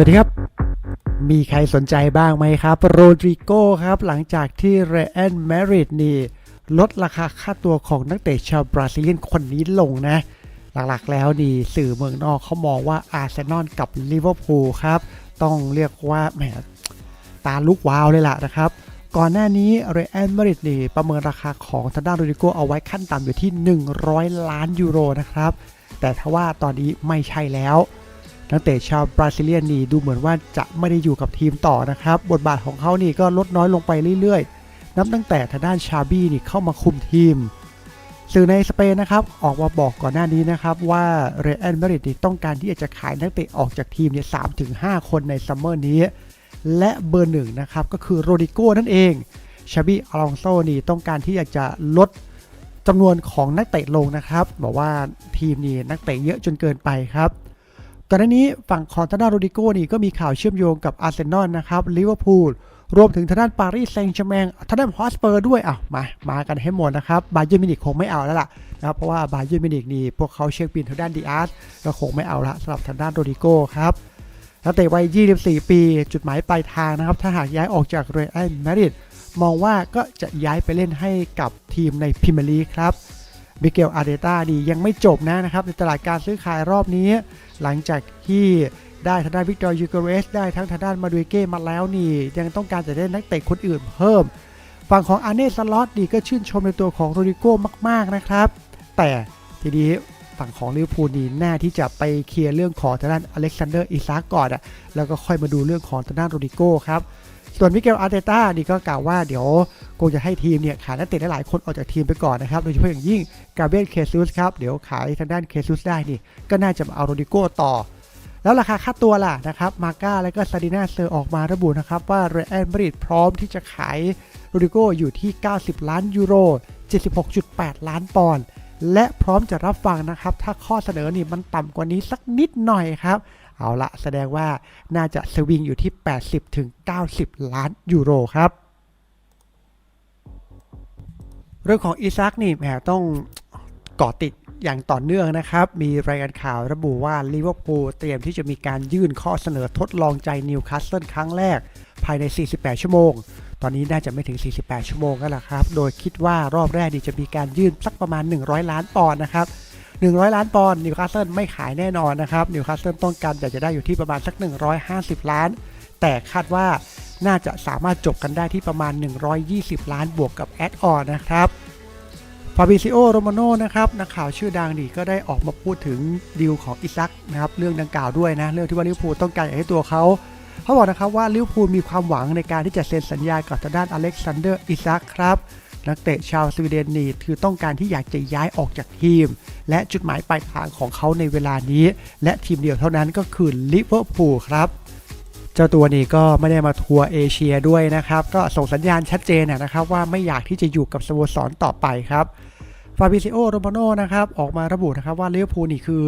วัสดีครับ มีใครสนใจบ้างไหมครับ โรดริโกครับ หลังจากที่เรอันแมริดนี่ ลดราคาค่าตัวของนักเตะชาวบราซิเลียนคนนี้ลงนะ หลักๆแล้วนี่สื่อเมืองนอกเขามองว่าอาร์เซนอลกับลิเวอร์พูลครับ ต้องเรียกว่าแหมตาลุกวาวเลยล่ะนะครับ ก่อนหน้านี้เรอันมาริดนี่ประเมินราคาของทางด้านโรดริโกเอาไว้ขั้นต่ำอยู่ที่ 100 ล้านยูโรนะครับแต่ทว่าตอนนี้ไม่ใช่แล้ว นักเตะชาวบราซิเลียนนี่ดูเหมือนว่าจะไม่ได้อยู่กับทีมต่อนะครับ บทบาทของเขานี่ก็ลดน้อยลงไปเรื่อยๆ นับตั้งแต่ทางด้านชาบี้นี่เข้ามาคุมทีม สื่อในสเปนนะครับ ออกมาบอกก่อนหน้านี้นะครับ ว่าเรอันมาดริดต้องการที่จะขายนักเตะออกจากทีมเนี่ยสามถึงห้าคนในซัมเมอร์นี้ และเบอร์หนึ่งนะครับก็คือโรดิโก้นั่นเองชาบี้อลองโซนี่ต้องการที่อยากจะลดจำนวนของนักเตะลงนะครับ บอกว่าทีมนี่นักเตะเยอะจนเกินไปครับ ก่อนหน้านี้ฝั่งของทางด้านโรดิโก้นี่ก็มีข่าวเชื่อมโยงกับอาร์เซนอลนะครับลิเวอร์พูลรวมถึงทางด้านปารีสแซงต์แชร์แมงทางด้านฮอสเปอร์ด้วยอะมามากันให้หมดนะครับบาเยอร์มินิกคงไม่เอาแล้วล่ะนะครับเพราะว่าบาเยอร์มินิกนี่พวกเขาเช็คบินทางด้านดีอาร์สก็คงไม่เอาละสำหรับทางด้านโรดิโก้ครับนักเตะวัย 24 ปี จุดหมายปลายทางนะครับ ถ้าหากย้ายออกจากเรอัลมาดริดมองว่าก็จะย้ายไปเล่นให้กับทีมในพรีเมียร์ลีกครับมิเกลอาร์เดต้าดียังไม่จบนะนะครับ ในตลาดการซื้อขายรอบนี้ หลังจากที่ได้ทางด้านวิกตอร์ยูเกเรสได้ทั้งทางด้านมาดูเก้มาแล้วนี่ ยังต้องการจะได้นักเตะคนอื่นเพิ่ม ฝั่งของอาเน่สล็อตดีก็ชื่นชมในตัวของโรดิโก้มาก ๆ นะครับ แต่ทีนี้ฝั่งของลิเวอร์พูลนี่น่าที่จะไปเคลียร์เรื่องของทางด้านอเล็กซานเดอร์อิซากก่อนอะแล้วก็ค่อยมาดูเรื่องของทางด้านโรดิโก้ครับ ส่วนมิเกลอาร์เตต้านี่ก็กล่าวว่าเดี๋ยวคงจะให้ทีมเนี่ยขายนักเตะหลายคนออกจากทีมไปก่อนนะครับ โดยเฉพาะอย่างยิ่งกาเบรียลเคซุสครับ เดี๋ยวขายทางด้านเคซุสได้นี่ ก็น่าจะมาเอาโรดิโก้ต่อ แล้วราคาค่าตัวล่ะนะครับ มาก้าและก็ซาดินาเซอร์ออกมาระบุนะครับว่าเรอัลมาดริดพร้อมที่จะขายโรดิโก้อยู่ที่ 90 ล้านยูโร 76.8 ล้านปอนด์และพร้อมจะรับฟังนะครับ ถ้าข้อเสนอนี่มันต่ำกว่านี้สักนิดหน่อยครับ เอาละแสดงว่าน่าจะสวิงอยู่ที่ 80ถึง90 ล้านยูโรครับเรื่องของอีซักนี่แหมต้องเกาะติดอย่างต่อเนื่องนะครับ มีรายงานข่าวระบุว่าลิเวอร์พูลเตรียมที่จะมีการยื่นข้อเสนอทดลองใจนิวคาสเซิลครั้งแรก ภายใน 48 ชั่วโมง ตอนนี้น่าจะไม่ถึง 48 ชั่วโมงแล้วล่ะครับ โดยคิดว่ารอบแรกนี่จะมีการยื่นสักประมาณ 100 ล้านปอนด์นะครับ 100 ล้านปอนด์นิวคาสเซิลไม่ขายแน่นอนนะครับนิวคาสเซิลต้องการอยากจะได้อยู่ที่ประมาณสัก 150 ล้าน แต่คาดว่าน่าจะสามารถจบกันได้ที่ประมาณ 120 ล้านบวกกับแอดออนนะครับฟาบิซิโอโรมาโนนะครับนักข่าวชื่อดังดีก็ได้ออกมาพูดถึงดีลของอิซักนะครับเรื่องดังกล่าวด้วยนะเรื่องที่ว่าลิเวอร์พูลต้องการอยากให้ตัวเขาเขาบอกนะครับว่าลิเวอร์พูลมีความหวังในการที่จะเซ็นสัญญากับทางด้านอเล็กซานเดอร์อิซักครับ นักเตะชาวสวีเดนนี่คือต้องการที่อยากจะย้ายออกจากทีม และจุดหมายปลายทางของเขาในเวลานี้ และทีมเดียวเท่านั้นก็คือลิเวอร์พูลครับเจ้าตัวนี้ก็ไม่ได้มาทัวร์เอเชียด้วยนะครับ ก็ส่งสัญญาณชัดเจนนะครับว่าไม่อยากที่จะอยู่กับสโมสรต่อไปครับฟาบิซิโอโรมาโนนะครับออกมาระบุนะครับว่าลิเวอร์พูลนี่คือ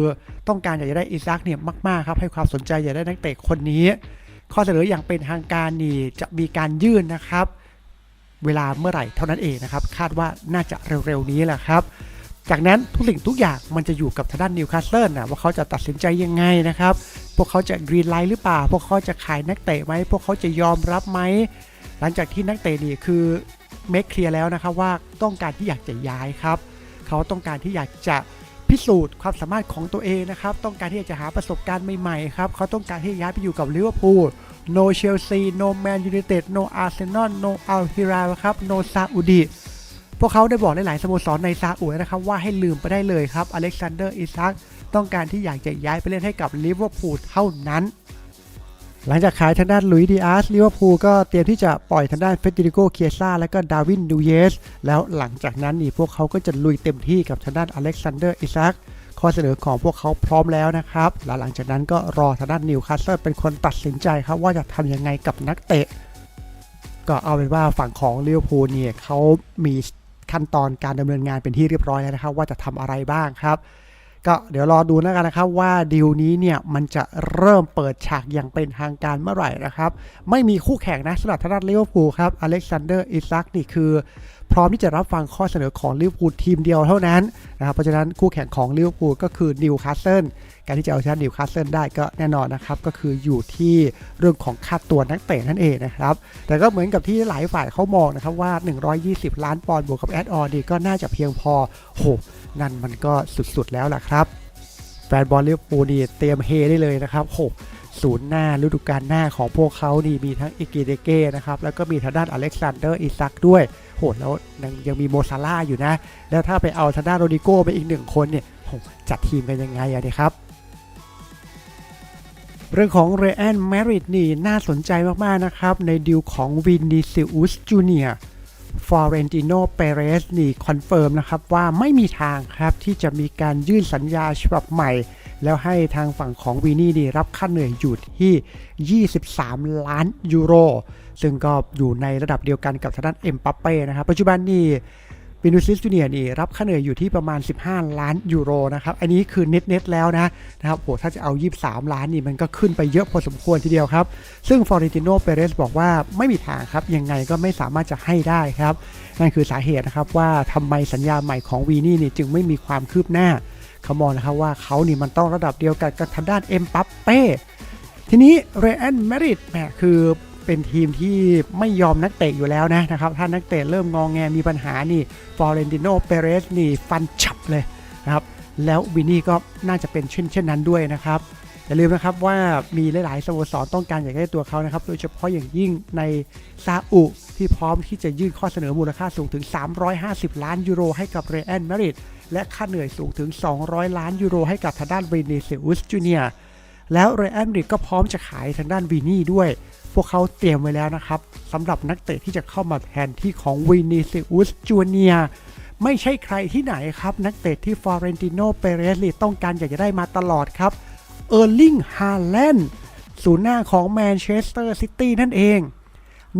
ต้องการอยากจะได้อิซักเนี่ยมากๆครับให้ความสนใจอยากได้นักเตะคนนี้ ข้อเสนออย่างเป็นทางการนี่จะมีการยื่นนะครับ เวลาเมื่อไหร่เท่านั้นเองนะครับ คาดว่าน่าจะเร็วๆนี้แหละครับ จากนั้นทุกสิ่งทุกอย่างมันจะอยู่กับทางด้านนิวคาสเซิลนะว่าเขาจะตัดสินใจยังไงนะครับ พวกเขาจะกรีนไลท์หรือเปล่า พวกเขาจะขายนักเตะไหม พวกเขาจะยอมรับไหม หลังจากที่นักเตะนี่คือเมคเคลียร์แล้วนะครับว่าต้องการที่อยากจะย้ายครับ เขาต้องการที่อยากจะ พิสูจน์ความสามารถของตัวเองนะครับ ต้องการที่จะหาประสบการณ์ใหม่ๆครับ เขาต้องการที่จะย้ายไปอยู่กับลิเวอร์พูล no Chelsea no Man United no Arsenal no Al Hilal ครับ no Saudi พวกเขาได้บอกหลายๆสโมสรในซาอุนะครับ ว่าให้ลืมไปได้เลยครับอเล็กซานเดอร์อิซักต้องการที่อยากจะย้ายไปเล่นให้กับลิเวอร์พูลเท่านั้น หลังจากขายทางด้านลุยดีอาร์สลิเวอร์พูลก็เตรียมที่จะปล่อยทางด้านเฟเดริโกเคียซ่าและก็ดาวินนูเยส แล้วหลังจากนั้นนี่พวกเขาก็จะลุยเต็มที่กับทางด้านอเล็กซานเดอร์อิซักข้อเสนอของพวกเขาพร้อมแล้วนะครับ และหลังจากนั้นก็รอทางด้านนิวคาสเซิลเป็นคนตัดสินใจครับว่าจะทำยังไงกับนักเตะ ก็เอาเป็นว่าฝั่งของลิเวอร์พูลเนี่ยเขามีขั้นตอนการดำเนินงานเป็นที่เรียบร้อยแล้วนะครับ ว่าจะทำอะไรบ้างครับ ก็เดี๋ยวรอดูแล้วกันนะครับว่าดีลนี้เนี่ยมันจะเริ่มเปิดฉากอย่างเป็นทางการเมื่อไหร่นะครับ ไม่มีคู่แข่งนะสำหรับทางด้านลิเวอร์พูลครับอเล็กซานเดอร์อิซักนี่คือ พร้อมที่จะรับฟังข้อเสนอของลิเวอร์พูลทีมเดียวเท่านั้นนะครับเพราะฉะนั้นคู่แข่งของลิเวอร์พูลก็คือนิวคาสเซิลการที่จะเอาชนะนิวคาสเซิลได้ก็แน่นอนนะครับก็คืออยู่ที่เรื่องของค่าตัวนักเตะนั่นเองนะครับแต่ก็เหมือนกับที่หลายฝ่ายเขามองนะครับว่า 120 ล้านปอนด์บวกกับแอดออนดีก็น่าจะเพียงพอโห นั่นมันก็สุดๆแล้วล่ะครับ แฟนบอลลิเวอร์พูลนี่เตรียมเฮได้เลยนะครับโหศูนย์หน้าฤดูกาลหน้าของพวกเขานี่มีทั้งอิกิเดเก้นะครับ แล้วก็มีทางด้านอเล็กซานเดอร์อิซักด้วย โหแล้วยังยังมีโมซาร่าอยู่นะ แล้วถ้าไปเอาทางด้านโรดิโก้ไปอีกหนึ่งคนเนี่ยโหจัดทีมกันยังไงอะเนี่ยครับ เรื่องของเรอันแมริดนี่น่าสนใจมาก ๆ นะครับ ในดิวของวินดิซิอุสจูเนีย ฟอเรนติโนเปเรสนี่คอนเฟิร์มนะครับว่าไม่มีทางครับที่จะมีการยื่นสัญญาฉบับใหม่ แล้วให้ทางฝั่งของวีนี่นี่รับค่าเหนื่อยอยู่ที่ 23 ล้านยูโร ซึ่งก็อยู่ในระดับเดียวกันกับทางด้านเอ็มปัปเป้นะครับ ปัจจุบันนี่ วินูซิสจูเนียนี่รับค่าเหนื่อยอยู่ที่ประมาณ 15 ล้านยูโรนะครับ อันนี้คือเน็ตเน็ตๆแล้วนะนะครับโหถ้าจะเอา 23 ล้านนี่มันก็ขึ้นไปเยอะพอสมควรทีเดียวครับ ซึ่งฟอร์เรติโนเปเรสบอกว่าไม่มีทางครับ ยังไงก็ไม่สามารถจะให้ได้ครับ นั่นคือสาเหตุนะครับว่าทำไมสัญญาใหม่ของวีนี่นี่จึงไม่มีความคืบหน้าเขามองนะครับว่าเขานี่มันต้องระดับเดียวกันกับทางด้านเอ็มปัปเป้ทีนี้เรอันแมริดแหมคือ เป็นทีมที่ไม่ยอมนักเตะอยู่แล้วนะนะครับถ้านักเตะเริ่มงองแงมีปัญหานี่ฟอเรนติโนเปเรสนี่ฟันฉับเลยนะครับแล้ววินนี่ก็น่าจะเป็นเช่นเช่นนั้นด้วยนะครับอย่าลืมนะครับว่ามีหลาย ๆสโมสรต้องการอยากได้ตัวเขานะครับ โดยเฉพาะอย่างยิ่งในซาอุที่พร้อมที่จะยื่นข้อเสนอมูลค่าสูงถึง 350 ล้านยูโรให้กับเรอันแมริดและค่าเหนื่อยสูงถึง 200 ล้านยูโรให้กับทางด้านวินิเซอุสจูเนีย แล้วเรอันริดก็พร้อมจะขายทางด้านวีนี่ด้วย พวกเขาเตรียมไว้แล้วนะครับสำหรับนักเตะที่จะเข้ามาแทนที่ของวินิเซอุสจูเนียไม่ใช่ใครที่ไหนครับ นักเตะที่ฟอเรนติโนเปเรสต้องการอยากจะได้มาตลอดครับเออร์ลิงฮาแลนด์ศูนย์หน้าของแมนเชสเตอร์ซิตี้นั่นเอง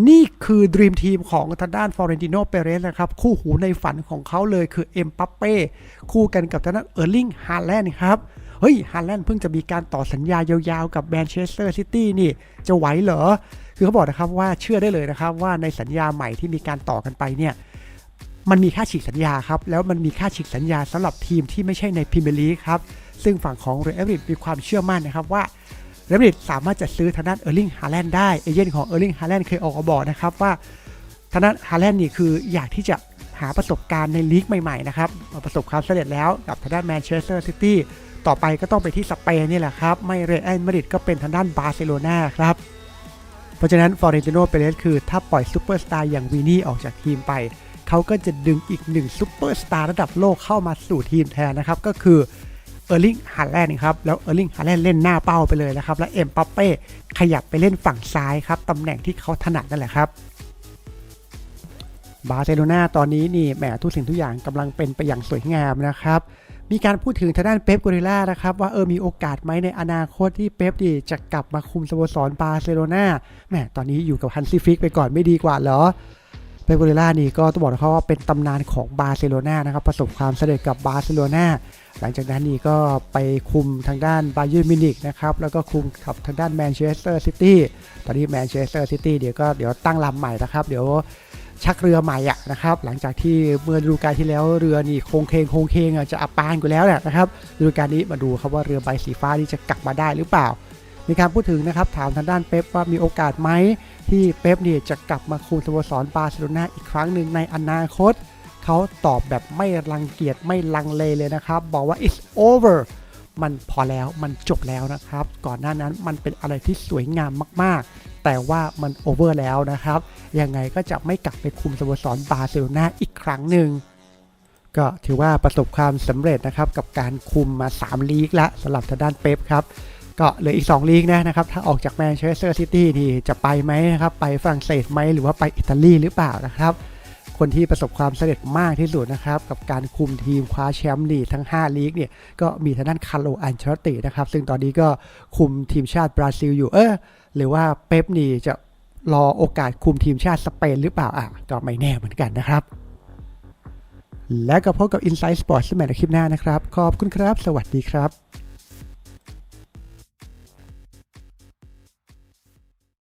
นี่คือด e ีมทีมของทางด้านฟอเรนติโนเปเรสนะครับ คู่หูในฝันของเขาเลยคือเอ็มปัปเป้คู่กันกับทางด้านเออร์ลิงฮาแลนด์ครับ เฮ้ยฮาแลนด์เพิ่งจะมีการต่อสัญญายาวๆกับแมนเชสเตอร์ซิตี้นี่ จะไหวเหรอ คือเขาบอกนะครับว่าเชื่อได้เลยนะครับว่าในสัญญาใหม่ที่มีการต่อกันไปเนี่ยมันมีค่าฉีกสัญญาครับ แล้วมันมีค่าฉีกสัญญาสำหรับทีมที่ไม่ใช่ในพรีเมียร์ลีกครับ ซึ่งฝั่งของเรอัลมาดริดมีความเชื่อมั่นนะครับว่าเรอัลมาดริดสามารถจะซื้อทางด้านเออร์ลิงฮาแลนด์ได้ เอเจนต์ของเออร์ลิงฮาแลนด์เคยออกมาบอกนะครับว่าทางด้านฮาแลนด์นี่คืออยากที่จะหาประสบการณ์ในลีกใหม่ๆนะครับประสบความสำเร็จแล้วกับทางด้านแมนเชสเตอร์ซิตี้ ต่อไปก็ต้องไปที่สเปนนี่แหละครับ ไม่เรอัลมาดริดก็เป็นทางด้านบาร์เซโลนาครับ เพราะฉะนั้นฟอเรนติโนเปเรสคือ ถ้าปล่อยซูเปอร์สตาร์อย่างวีนี่ออกจากทีมไป เขาก็จะดึงอีกหนึ่งซูเปอร์สตาร์ระดับโลกเข้ามาสู่ทีมแทนนะครับ ก็คือเออร์ลิงฮาแลนด์ครับ แล้วเออร์ลิงฮาแลนด์เล่นหน้าเป้าไปเลยนะครับ และเอ็มปัปเป้ขยับไปเล่นฝั่งซ้ายครับตำแหน่งที่เขาถนัดนั่นแหละครับบาร์เซโลนาตอนนี้นี่แหมทุกสิ่งทุกอย่างกำลังเป็นไปอย่างสวยงามนะครับ มีการพูดถึงทางด้านเป๊ปกัวริล่านะครับว่าเออมีโอกาสไหมในอนาคตที่เป๊ปดีจะกลับมาคุมสโมสรบาร์เซโลนาแหมตอนนี้อยู่กับฮันซีฟิกไปก่อนไม่ดีกว่าเหรอเป๊ปกัวริล่านี่ก็ต้องบอกนะครับว่าเป็นตำนานของบาร์เซโลนานะครับประสบความสำเร็จกับบาร์เซโลนาหลังจากนั้นนี่ก็ไปคุมทางด้านบาเยิร์นมิวนิกนะครับแล้วก็คุมกับทางด้านแมนเชสเตอร์ซิตี้ตอนนี้แมนเชสเตอร์ซิตี้เดี๋ยวก็เดี๋ยวตั้งลำใหม่นะครับเดี๋ยว ชักเรือใหม่อะนะครับหลังจากที่เมื่อฤดูกาลที่แล้วเรือนี่โคงเคงโคงเคงอะจะอับปางอยู่แล้วแหละนะครับฤดูกาลนี้มาดูครับว่าเรือใบสีฟ้านี่จะกลับมาได้หรือเปล่า มีการพูดถึงนะครับถามทางด้านเป๊ปว่ามีโอกาสไหมที่เป๊ปเนี่ยจะกลับมาคุมสโมสรบาร์เซโลนาอีกครั้งหนึ่งในอนาคตเขาตอบแบบไม่รังเกียจไม่ลังเลเลยนะครับ บอกว่า it's over มันพอแล้วมันจบแล้วนะครับ ก่อนหน้านั้นมันเป็นอะไรที่สวยงามมากๆ แต่ว่ามันโอเวอร์แล้วนะครับ ยังไงก็จะไม่กลับไปคุมสโมสรบาร์เซโลนาอีกครั้งหนึ่งก็ถือว่าประสบความสำเร็จนะครับ กับการคุมมา 3 ลีกละสำหรับทางด้านเป๊ปครับก็เหลืออีก 2 ลีกนะนะครับ ถ้าออกจากแมนเชสเตอร์ซิตี้นี่จะไปไหมนะครับ ไปฝรั่งเศสไหมหรือว่าไปอิตาลีหรือเปล่านะครับ คนที่ประสบความสำเร็จมากที่สุดนะครับ กับการคุมทีมคว้าแชมป์ลีกทั้ง 5 ลีกเนี่ยก็มีทางด้านคาร์โลอันเชลตินะครับ ซึ่งตอนนี้ก็คุมทีมชาติบราซิลอยู่เออหรือว่าเป๊ปนี่จะรอโอกาสคุมทีมชาติสเปนหรือเปล่าอะก็ไม่แน่เหมือนกันนะครับ แล้วก็พบกับ Inside Sports ใหม่ในคลิปหน้านะครับ ขอบคุณครับ สวัสดีครับ